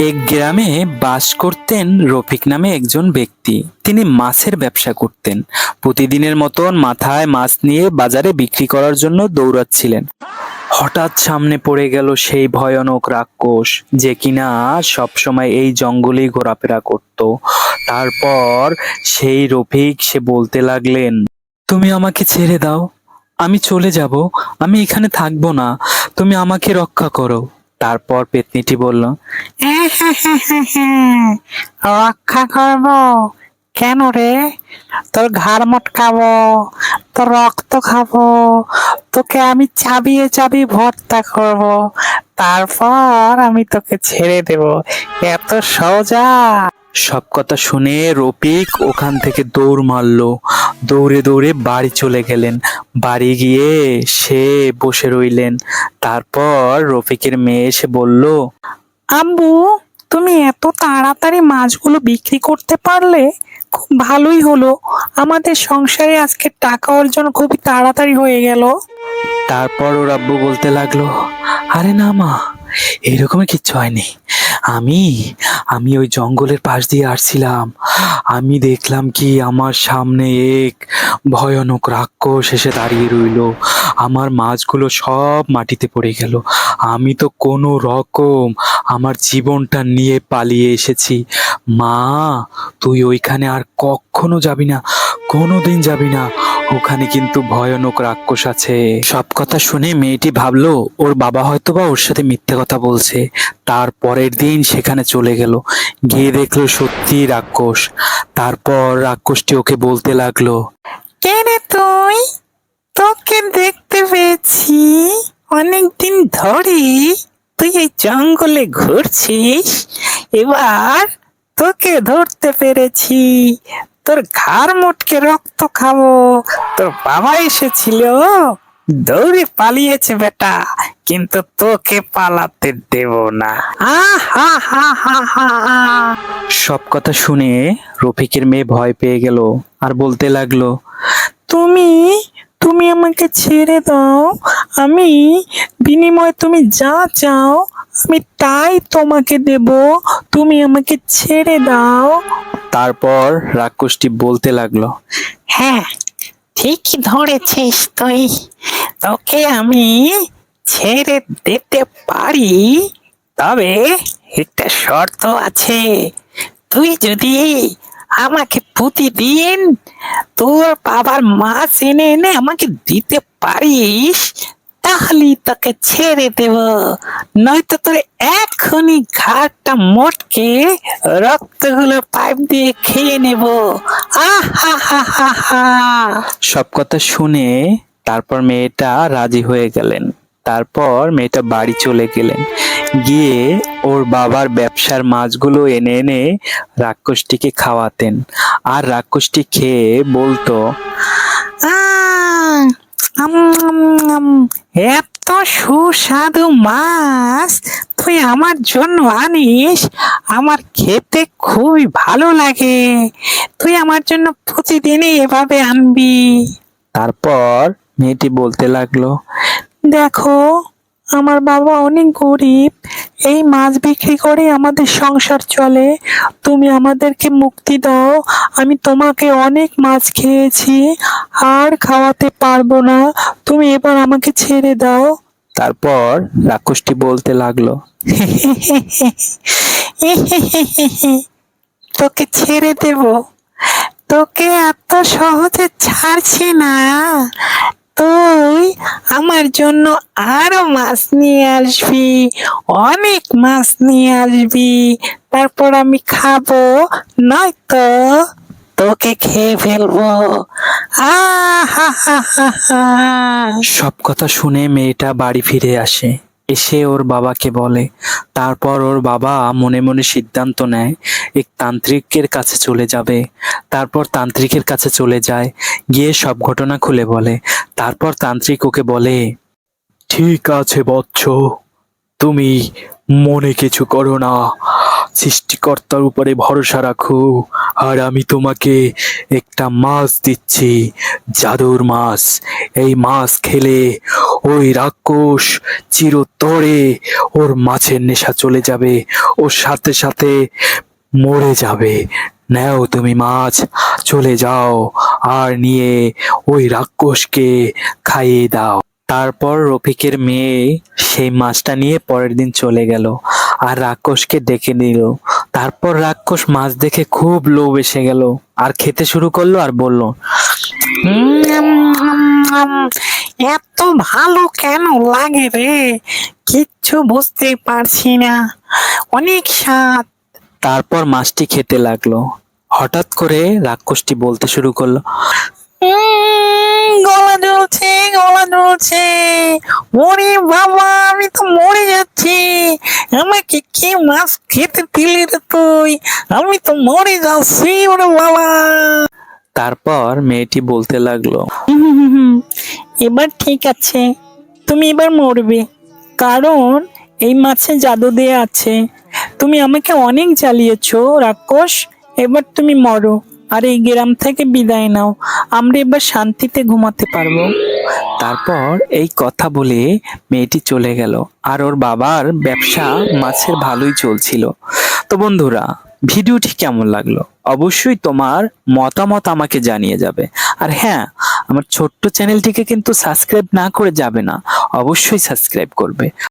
এক গ্রামে বাস করতেন রফিক নামে একজন ব্যক্তি। তিনি মাছের ব্যবসা করতেন। প্রতিদিনের মতন মাথায় মাছ নিয়ে বাজারে বিক্রি করার জন্য দৌড়াচ্ছিলেন। হঠাৎ সামনে পড়ে গেল সেই ভয়ানক রাক্ষস, যে কিনা সবসময় এই জঙ্গলেই ঘোরাফেরা করত। তারপর সেই রফিক সে বলতে লাগলেন, তুমি আমাকে ছেড়ে দাও। আমি চলে যাব। আমি এখানে থাকব না। তুমি আমাকে রক্ষা করো। তারপর পেতনিটি বলল রক্ষা করব। কেন রে? তোর ঘাড় মটকাবো তোর রক্ত খাব তোকে আমি চাবিয়ে চাবিয়ে ভর্তা করব। তারপর আমি তোকে ছেড়ে দেব। এত সোজা। সব কথা শুনে রফিক ওখান থেকে দৌড় মারলো। দৌড়ে দৌড়ে বাড়ি চলে গেলেন। বাড়ি গিয়ে সে বসে রইলেন। তারপর রফিকের মেয়ে এসে বলল আম্বু তুমি এত তাড়াতাড়ি মাছগুলো বিক্রি করতে পারলে খুব ভালোই হলো। আমাদের সংসারে আজকে টাকা অর্জন খুবই তাড়াতাড়ি হয়ে গেল। তারপর ওর আব্বু বলতে লাগল আরে না মা এরকমের কিচ্ছু হয়নি। আমি আমি ওই জঙ্গলের পাশ দিয়ে আসছিলাম। আমি দেখলাম কি আমার সামনে এক ভয়ানক রাক্ষস এসে দাঁড়িয়ে রইল। আমার মাছগুলো সব মাটিতে পড়ে গেল। আমি তো কোনো রকম আমার জীবনটা নিয়ে পালিয়ে এসেছি। মা, তুই ওইখানে আর কখনো যাবি না। কোনোদিন যাবি না। ওখানে কিন্তু ভয়ানক রাক্ষস আছে। সব কথা শুনে মেয়েটি ভাবলো, ওর বাবা হয়তো বা ওর সাথে মিথ্যে কথা বলছে। তার পরের দিন সেখানে চলে গেল। গিয়ে দেখল সত্যি রাক্ষস। তারপর রাক্ষসটি ওকে বলতে লাগল কে রে তুই? তোকে দেখতে পেয়েছি। অনেকদিন ধরে তুই এই জঙ্গলে ঘুরছিস। এবার তোকে ধরতে পেরেছি। তোর ঘাড় মোটকে রক্ত খাব। তোর বাবা এসেছিল। দৌড়ে পালিয়েছে বেটা কিন্তু তোকে পালাতে দেব না। সব কথা শুনে রফিকের মেয়ে ভয় পেয়ে গেল আর বলতে লাগল তুমি তুমি আমাকে ছেড়ে দাও। আমি বিনিময়ে তুমি যা চাও আমি তাই তোমাকে দেব তুমি আমাকে ছেড়ে দাও। তারপর রাক্ষসটি বলতে লাগল হ্যাঁ ঠিকই ধরেছিস তুই। তোকে আমি ছেড়ে দিতে পারি তবে একটা শর্ত আছে। তুই যদি আমাকে প্রতিদিন তোর বাবার মাছ এনে এনে আমাকে দিতে পারিস তাহলেই তোকে ছেড়ে দেব। নয়তো তোর এখনই ঘাটটা মোটকে রক্তগুলো পাইপ দিয়ে খেয়ে নেব। আহ হা হা হা সব কথা শুনে তারপর মেয়েটা রাজি হয়ে গেলেন। তারপর মেয়েটা বাড়ি চলে গেলেন। গিয়ে ওর বাবার ব্যবসার মাছগুলো এনে এনে রাক্ষসটিকে খাওয়াতেন। আর রাক্ষসটি খেয়ে বলতো এত সুস্বাদু মাছ তুই আমার জন্য আনিস আমার খেতে খুবই ভালো লাগে। তুই আমার জন্য প্রতিদিনই এভাবে আনবি। তারপর মেয়েটি বলতে লাগল দেখো আমার বাবা অনেক গরিব এই মাছ বিক্রি করে আমাদের সংসার চলে। তুমি আমাদেরকে মুক্তি দাও আমি তোমাকে অনেক মাছ খেয়েছি আর খাওয়াতে পারব না তুমি এবার আমাকে ছেড়ে দাও। তারপর রাক্ষসটি বলতে লাগল তোকে ছেড়ে দেব তোকে এত সহজে ছাড়ছি না। তুই আমার জন্য আরও মাছ নিয়ে আসবি, অনেক মাছ নিয়ে আসবি। তারপর আমি খাব, নয়তো তোকে খেয়ে ফেলব। সব কথা শুনে মেয়েটা বাড়ি ফিরে আসে। এসে ওর বাবাকে বলে। তারপর ওর বাবা মনে মনে সিদ্ধান্ত নেয়, এক তান্ত্রিকের কাছে চলে যাবে। তারপর তান্ত্রিকের কাছে চলে যায়, গিয়ে সব ঘটনা খুলে বলে। তারপর তান্ত্রিক ওকে বলে, ঠিক আছে বৎস, তুমি মনে কিছু করো না। সৃষ্টিকর্তার উপরে ভরসা রাখো, আর আমি তোমাকে একটা মাছ দিচ্ছি, জাদুর মাছ। এই মাছ খেলে ওই রাক্ষস চিরতরে ওর মাছের নেশা চলে যাবে ওর সাথে সাথে মরে যাবে। নাও তুমি মাছ, চলে যাও, আর নিয়ে ওই রাক্ষসকে খাইয়ে দাও। তারপর রফিকের মেয়ে সেই মাছটা নিয়ে পরের দিন চলে গেল আর রাক্ষসকে ডেকে নিল। তারপর রাক্ষস মাছ দেখে খুব লোভ এসে গেল আর খেতে শুরু করল আর বলল এত ভালো কেন লাগে রে? কিচ্ছু বুঝতে পারছি না। অনেক স্বাদ। তারপর মাছটি খেতে লাগল। হঠাৎ করে রাক্ষসটি বলতে শুরু করল গলা জ্বলছে গলা জ্বলছে। ওরে বাবা আমি তো মরে যাচ্ছি। আমাকে কি মাছ খেতে দিলি রে তুই? আমি তো মরে যাচ্ছি ওরে বাবা। তারপর মেয়েটি বলতে লাগল হুম, এবার ঠিক আছে তুমি এবার মরবে। কারণ এই মাছে জাদু দেয়া আছে। তুমি আমাকে অনেক জ্বালিয়েছো রাক্ষস। এবার তুমি মরো। আর এই গ্রাম থেকে বিদায় নাও। আমরা এবার শান্তিতে ঘুমাতে পারব। তারপর এই কথা বলে মেয়েটি চলে গেল। আর ওর বাবার ব্যবসা মাছের ভালোই চলছিল। তো বন্ধুরা, ভিডিওটি কেমন লাগল? অবশ্যই তোমার মতামত আমাকে জানিয়ে যাবে। আর হ্যাঁ আমার ছোট্ট চ্যানেলটিকে কিন্তু সাবস্ক্রাইব না করে যাবে না। অবশ্যই সাবস্ক্রাইব করবে।